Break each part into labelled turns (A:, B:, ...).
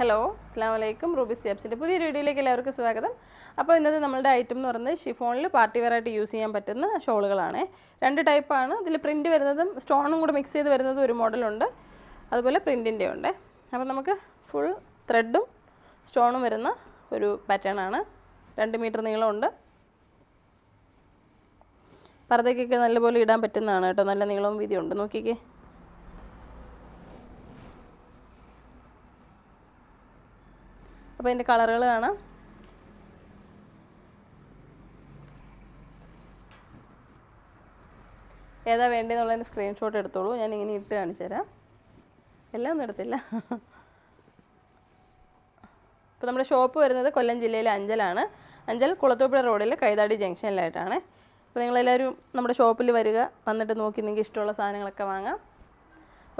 A: Hello അസ്സാം വലൈക്കും Ruby സിയാബ്സിന്റെ പുതിയ വീഡിയോയിലേക്ക് എല്ലാവർക്കും സ്വാഗതം. അപ്പോൾ ഇന്നത്തെ നമ്മളുടെ ഐറ്റം എന്ന് പറയുന്നത് ഷിഫോണിൽ പാർട്ടി വെയർ ആയിട്ട് യൂസ് ചെയ്യാൻ പറ്റുന്ന ഷോളുകളാണ്. രണ്ട് ടൈപ്പാണ് ഇതിൽ പ്രിന്റ് വരുന്നതും സ്റ്റോണും കൂടെ മിക്സ് ചെയ്ത് വരുന്നതും ഒരു മോഡലുണ്ട് അതുപോലെ പ്രിന്റിന്റെ ഉണ്ട്. അപ്പോൾ നമുക്ക് ഫുൾ ത്രെഡും സ്റ്റോണും വരുന്ന ഒരു പാറ്റേൺ ആണ്. രണ്ട് മീറ്റർ നീളമുണ്ട് പർദ്ദയ്ക്കൊക്കെ നല്ലപോലെ ഇടാൻ പറ്റുന്നതാണ് കേട്ടോ. നല്ല നീളവും വീതിയുണ്ട് നോക്കിക്കേ. അപ്പോൾ ഇതിന്റെ കളറുകൾ കാണാം. ഏതാ വേണ്ടതെന്നുള്ളതിന്റെ സ്ക്രീൻഷോട്ട് എടുത്തോളൂ. ഞാൻ ഇങ്ങനെ ഇട്ട് കാണിച്ചു തരാം. എല്ലാം ഒന്നും എടുത്തില്ല. ഇപ്പോൾ നമ്മുടെ ഷോപ്പ് വരുന്നത് കൊല്ലം ജില്ലയിലെ അഞ്ചലാണ്. അഞ്ചൽ കുളത്തൂപ്പുഴ റോഡിൽ കൈതാടി ജംഗ്ഷനിലായിട്ടാണ്. അപ്പോൾ നിങ്ങളെല്ലാവരും നമ്മുടെ ഷോപ്പിൽ വരിക വന്നിട്ട് നോക്കി നിങ്ങൾക്ക് ഇഷ്ടമുള്ള സാധനങ്ങളൊക്കെ വാങ്ങാം.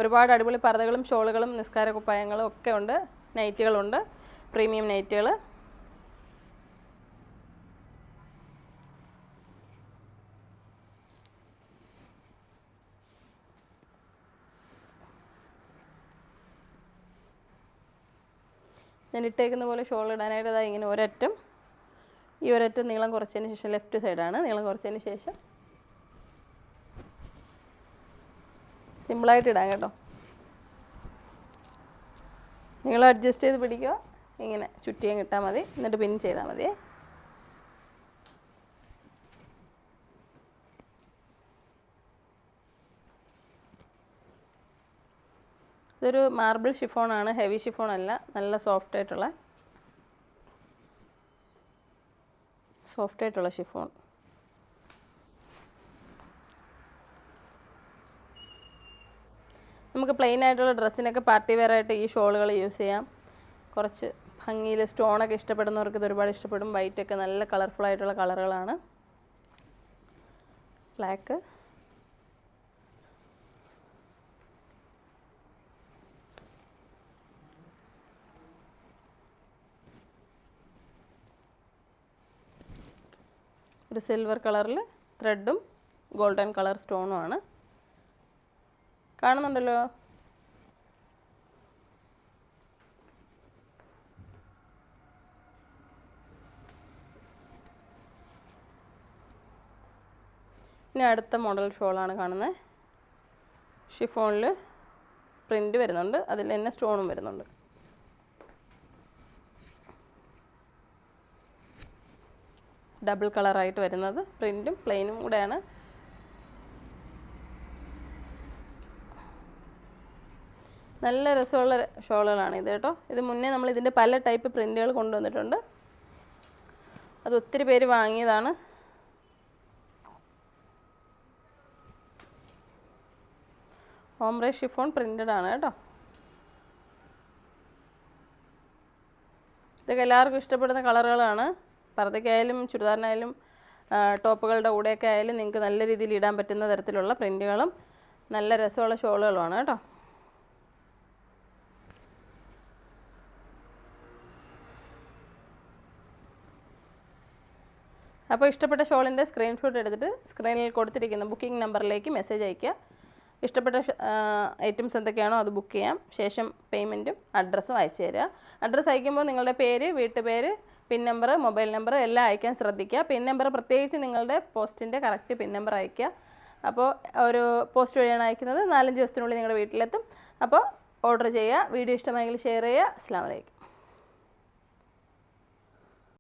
A: ഒരുപാട് അടിപൊളി പർദ്ദകളും ഷോളുകളും നിസ്കാര കുപ്പായങ്ങളും ഒക്കെ ഉണ്ട്. നൈറ്റുകളുണ്ട് പ്രീമിയം നൈറ്റുകൾ. ഞാൻ ഇട്ടേക്കുന്ന പോലെ ഷോൾ ഇടാനായിട്ട് ഇതാ ഇങ്ങനെ ഒരറ്റം. ഈ ഒരറ്റം നീളം കുറച്ചതിന് ശേഷം ലെഫ്റ്റ് സൈഡാണ്. നീളം കുറച്ചതിന് ശേഷം സിമ്പിളായിട്ട് ഇടാം കേട്ടോ. നിങ്ങൾ അഡ്ജസ്റ്റ് ചെയ്ത് പിടിക്കുക. ഇങ്ങനെ ചുറ്റിയും കിട്ടാൽ മതി. എന്നിട്ട് പിൻ ചെയ്താൽ മതി ഇതൊരു മാർബിൾ ഷിഫോണാണ്. ഹെവി ഷിഫോൺ അല്ല നല്ല സോഫ്റ്റ് ആയിട്ടുള്ള സോഫ്റ്റ് ആയിട്ടുള്ള ഷിഫോൺ. നമുക്ക് പ്ലെയിൻ ആയിട്ടുള്ള ഡ്രസ്സിനൊക്കെ പാർട്ടി വെയർ ആയിട്ട് ഈ ഷോളുകൾ യൂസ് ചെയ്യാം. കുറച്ച് ഭംഗിയിൽ സ്റ്റോണൊക്കെ ഇഷ്ടപ്പെടുന്നവർക്ക് ഇത് ഒരുപാട് ഇഷ്ടപ്പെടും. വൈറ്റ് ഒക്കെ നല്ല കളർഫുൾ ആയിട്ടുള്ള കളറുകളാണ്. ബ്ലാക്ക് ഒരു സിൽവർ കളറിൽ ത്രെഡും ഗോൾഡൻ കളർ സ്റ്റോണും ആണ്. കാണുന്നുണ്ടല്ലോ? ഇനി അടുത്ത മോഡൽ ഷോളാണ് കാണുന്നത്. ഷിഫോണിൽ പ്രിന്റ് വരുന്നുണ്ട്. അതിൽ തന്നെ സ്റ്റോണും വരുന്നുണ്ട്. ഡബിൾ കളറായിട്ട് വരുന്നത്. പ്രിന്റും പ്ലെയിനും കൂടെയാണ്. നല്ല രസമുള്ള ഷോളുകളാണ് ഇത് കേട്ടോ. ഇത് മുന്നേ നമ്മൾ ഇതിന്റെ പല ടൈപ്പ് പ്രിന്റുകൾ കൊണ്ടുവന്നിട്ടുണ്ട്. അത് ഒത്തിരി പേര് വാങ്ങിയതാണ്. ഓംബ്രേ ഷിഫോൺ പ്രിന്റഡ് ആണ് കേട്ടോ. ഇതൊക്കെ എല്ലാവർക്കും ഇഷ്ടപ്പെടുന്ന കളറുകളാണ്. പർദ്ദയ്ക്കായാലും ചുരിദാറിനായാലും ടോപ്പുകളുടെ കൂടെയൊക്കെ ആയാലും നിങ്ങൾക്ക് നല്ല രീതിയിൽ ഇടാൻ പറ്റുന്ന തരത്തിലുള്ള പ്രിന്റുകളും നല്ല രസമുള്ള ഷോളുകളുമാണ് കേട്ടോ. അപ്പോൾ ഇഷ്ടപ്പെട്ട ഷോളിന്റെ സ്ക്രീൻഷോട്ട് എടുത്തിട്ട് സ്ക്രീനിൽ കൊടുത്തിരിക്കുന്ന ബുക്കിംഗ് നമ്പറിലേക്ക് മെസ്സേജ് അയയ്ക്കുക. ഇഷ്ടപ്പെട്ട ഐറ്റംസ് എന്തൊക്കെയാണോ അത് ബുക്ക് ചെയ്യാം. ശേഷം പേയ്മെന്റും അഡ്രസ്സും അയച്ചു തരിക അഡ്രസ്സ് അയക്കുമ്പോൾ നിങ്ങളുടെ പേര് വീട്ടുപേര് പിൻ നമ്പർ മൊബൈൽ നമ്പർ എല്ലാം അയക്കാൻ ശ്രദ്ധിക്കുക. പിൻ നമ്പർ പ്രത്യേകിച്ച് നിങ്ങളുടെ പോസ്റ്റിന്റെ കറക്റ്റ് പിൻ നമ്പർ അയക്കുക. അപ്പോൾ ഒരു പോസ്റ്റ് വഴിയാണ് അയക്കുന്നത്. നാലഞ്ച് ദിവസത്തിനുള്ളിൽ നിങ്ങളുടെ വീട്ടിലെത്തും. അപ്പോൾ ഓർഡർ ചെയ്യുക. വീഡിയോ ഇഷ്ടമായെങ്കിൽ ഷെയർ ചെയ്യുക. അസ്സാം വലൈക്കും